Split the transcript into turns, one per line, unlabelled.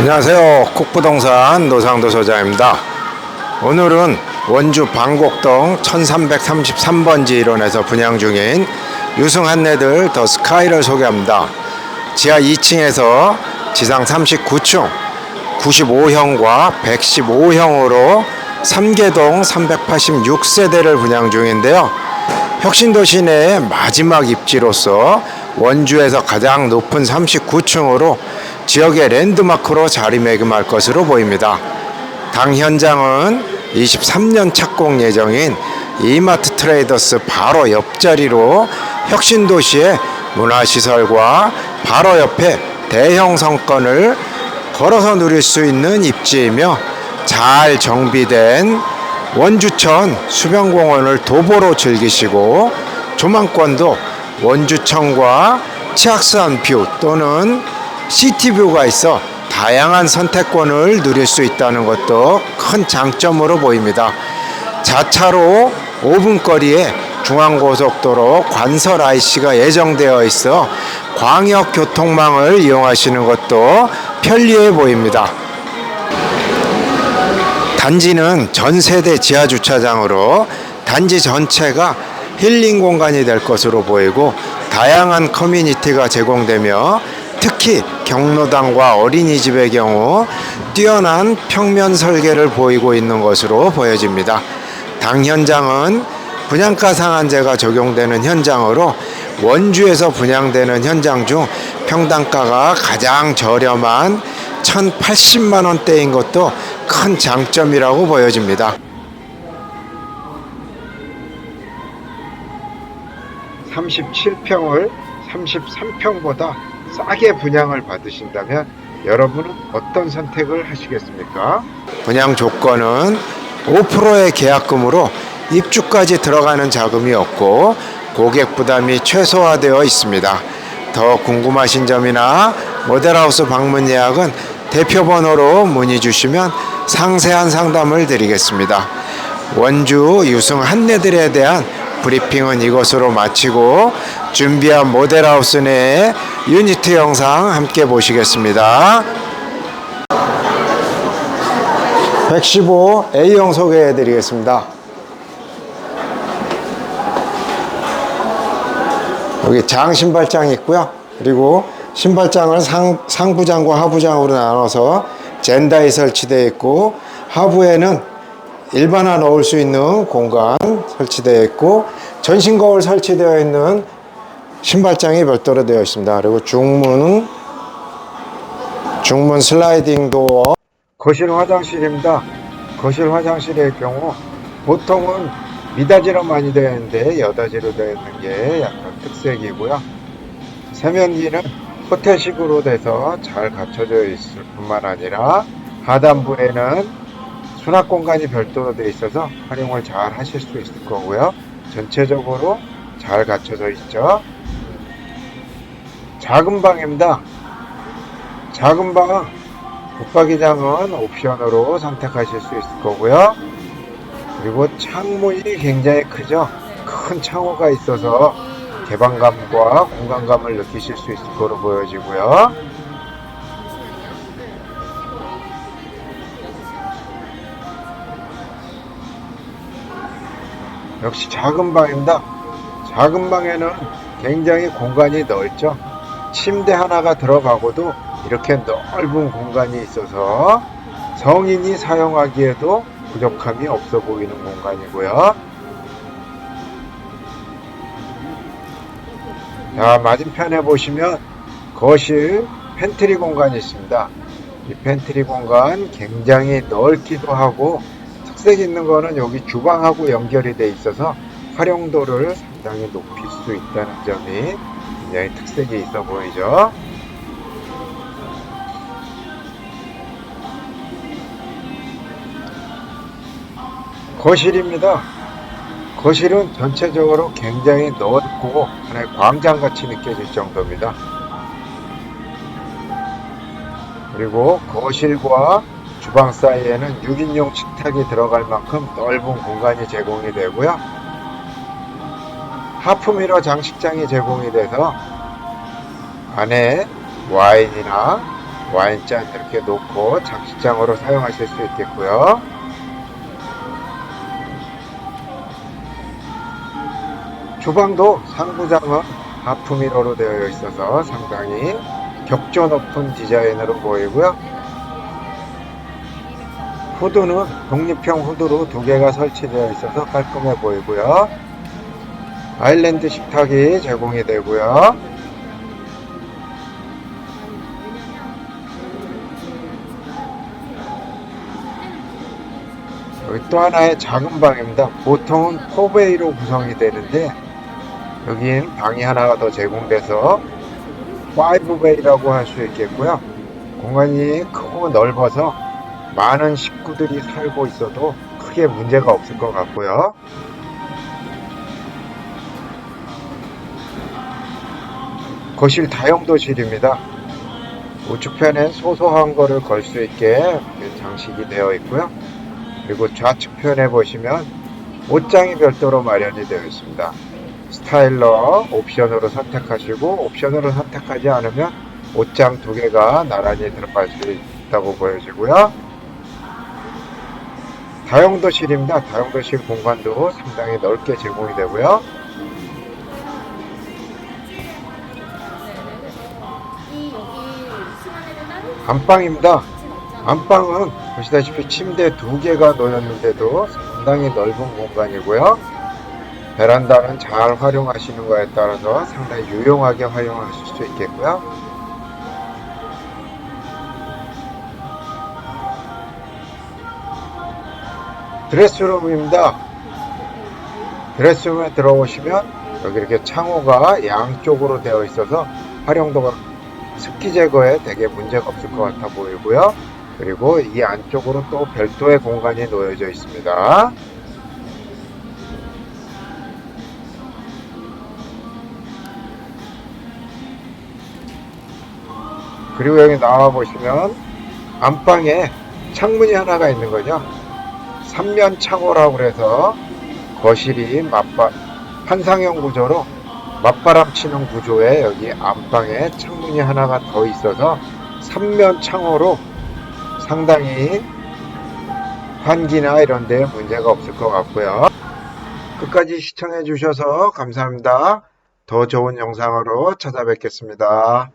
안녕하세요. 국부동산 노상도 소장입니다. 오늘은 원주 방곡동 1333번지 1원에서 분양 중인 유승 한내들 더 스카이를 소개합니다. 지하 2층에서 지상 39층 95형과 115형으로 3개동 386세대를 분양 중인데요. 혁신도시 내 마지막 입지로서 원주에서 가장 높은 39층으로 지역의 랜드마크로 자리매김할 것으로 보입니다. 당 현장은 23년 착공 예정인 이마트 트레이더스 바로 옆자리로 혁신도시의 문화시설과 바로 옆에 대형 성권을 걸어서 누릴 수 있는 입지이며 잘 정비된 원주천 수변공원을 도보로 즐기시고 조망권도 원주천과 치악산 뷰 또는 시티뷰가 있어 다양한 선택권을 누릴 수 있다는 것도 큰 장점으로 보입니다. 자차로 5분 거리에 중앙고속도로 관설 IC가 예정되어 있어 광역 교통망을 이용하시는 것도 편리해 보입니다. 단지는 전 세대 지하 주차장으로 단지 전체가 힐링 공간이 될 것으로 보이고 다양한 커뮤니티가 제공되며 특히 경로당과 어린이집의 경우 뛰어난 평면 설계를 보이고 있는 것으로 보여집니다. 당 현장은 분양가 상한제가 적용되는 현장으로 원주에서 분양되는 현장 중 평당가가 가장 저렴한 1,080만 원대인 것도 큰 장점이라고 보여집니다. 37평을 33평보다 싸게 분양을 받으신다면 여러분은 어떤 선택을 하시겠습니까? 분양 조건은 5%의 계약금으로 입주까지 들어가는 자금이 없고 고객 부담이 최소화되어 있습니다. 더 궁금하신 점이나 모델하우스 방문 예약은 대표 번호로 문의 주시면 상세한 상담을 드리겠습니다. 원주 유승 한내들에 대한 브리핑은 이것으로 마치고 준비한 모델하우스 내의 유니트 영상 함께 보시겠습니다. 115 A형 소개해 드리겠습니다. 여기 장 신발장이 있고요. 그리고 신발장을 상, 상부장과 하부장으로 나눠서 젠다에 설치되어 있고 하부에는 일반화 넣을 수 있는 공간 설치되어 있고 전신 거울 설치되어 있는 신발장이 별도로 되어 있습니다. 그리고 중문은 중문 슬라이딩 도어 거실 화장실입니다. 거실 화장실의 경우 보통은 미닫이로 많이 되어 있는데 여닫이로 되어 있는 게 약간 특색이고요. 세면기는 호텔식으로 돼서 잘 갖춰져 있을 뿐만 아니라 하단부에는 수납 공간이 별도로 되어 있어서 활용을 잘 하실 수 있을 거고요. 전체적으로 잘 갖춰져 있죠. 작은 방입니다. 작은 방 붙박이장은 옵션으로 선택하실 수 있을 거고요. 그리고 창문이 굉장히 크죠. 큰 창호가 있어서 개방감과 공간감을 느끼실 수 있을 거로 보여지고요. 역시 작은 방입니다. 작은 방에는 굉장히 공간이 넓죠. 침대 하나가 들어가고도 이렇게 넓은 공간이 있어서 성인이 사용하기에도 부족함이 없어 보이는 공간이고요. 자, 맞은편에 보시면 거실 팬트리 공간이 있습니다. 이 팬트리 공간 굉장히 넓기도 하고 특색 있는 거는 여기 주방하고 연결이 돼 있어서 활용도를 상당히 높일 수 있다는 점이 굉장히 특색이 있어 보이죠. 거실입니다. 거실은 전체적으로 굉장히 넓고 하나의 광장같이 느껴질 정도입니다. 그리고 거실과 주방 사이에는 6인용 식탁이 들어갈 만큼 넓은 공간이 제공이 되고요. 하프미러 장식장이 제공이 돼서 안에 와인이나 와인잔 이렇게 놓고 장식장으로 사용하실 수 있겠고요. 주방도 상부장은 하프미러로 되어 있어서 상당히 격조 높은 디자인으로 보이고요. 후드는 독립형 후드로 두 개가 설치되어 있어서 깔끔해 보이고요. 아일랜드 식탁이 제공이 되고요. 여기 또 하나의 작은 방입니다. 보통은 4베이로 구성이 되는데 여기는 방이 하나가 더 제공돼서 5베이라고 할 수 있겠고요. 공간이 크고 넓어서 많은 식구들이 살고 있어도 크게 문제가 없을 것 같고요. 거실 다용도실입니다. 우측편에 소소한 거를 걸 수 있게 장식이 되어 있고요. 그리고 좌측편에 보시면 옷장이 별도로 마련이 되어 있습니다. 스타일러 옵션으로 선택하시고 옵션으로 선택하지 않으면 옷장 두 개가 나란히 들어갈 수 있다고 보여지고요. 다용도실입니다. 다용도실 공간도 상당히 넓게 제공이 되고요. 안방입니다. 안방은 보시다시피 침대 두 개가 놓였는데도 상당히 넓은 공간이고요. 베란다는 잘 활용하시는 거에 따라서 상당히 유용하게 활용하실 수 있겠고요. 드레스룸입니다. 드레스룸에 들어오시면 여기 이렇게 창호가 양쪽으로 되어 있어서 활용도가 습기 제거에 되게 문제가 없을 것 같아 보이고요. 그리고 이 안쪽으로 또 별도의 공간이 놓여져 있습니다. 그리고 여기 나와 보시면 안방에 창문이 하나가 있는 거죠. 삼면 창호라고 그래서 거실이 맞바 환상형 구조로 맞바람 치는 구조에 여기 안방에 창문이 하나가 더 있어서 삼면 창호로 상당히 환기나 이런 데 문제가 없을 것 같고요. 끝까지 시청해 주셔서 감사합니다. 더 좋은 영상으로 찾아뵙겠습니다.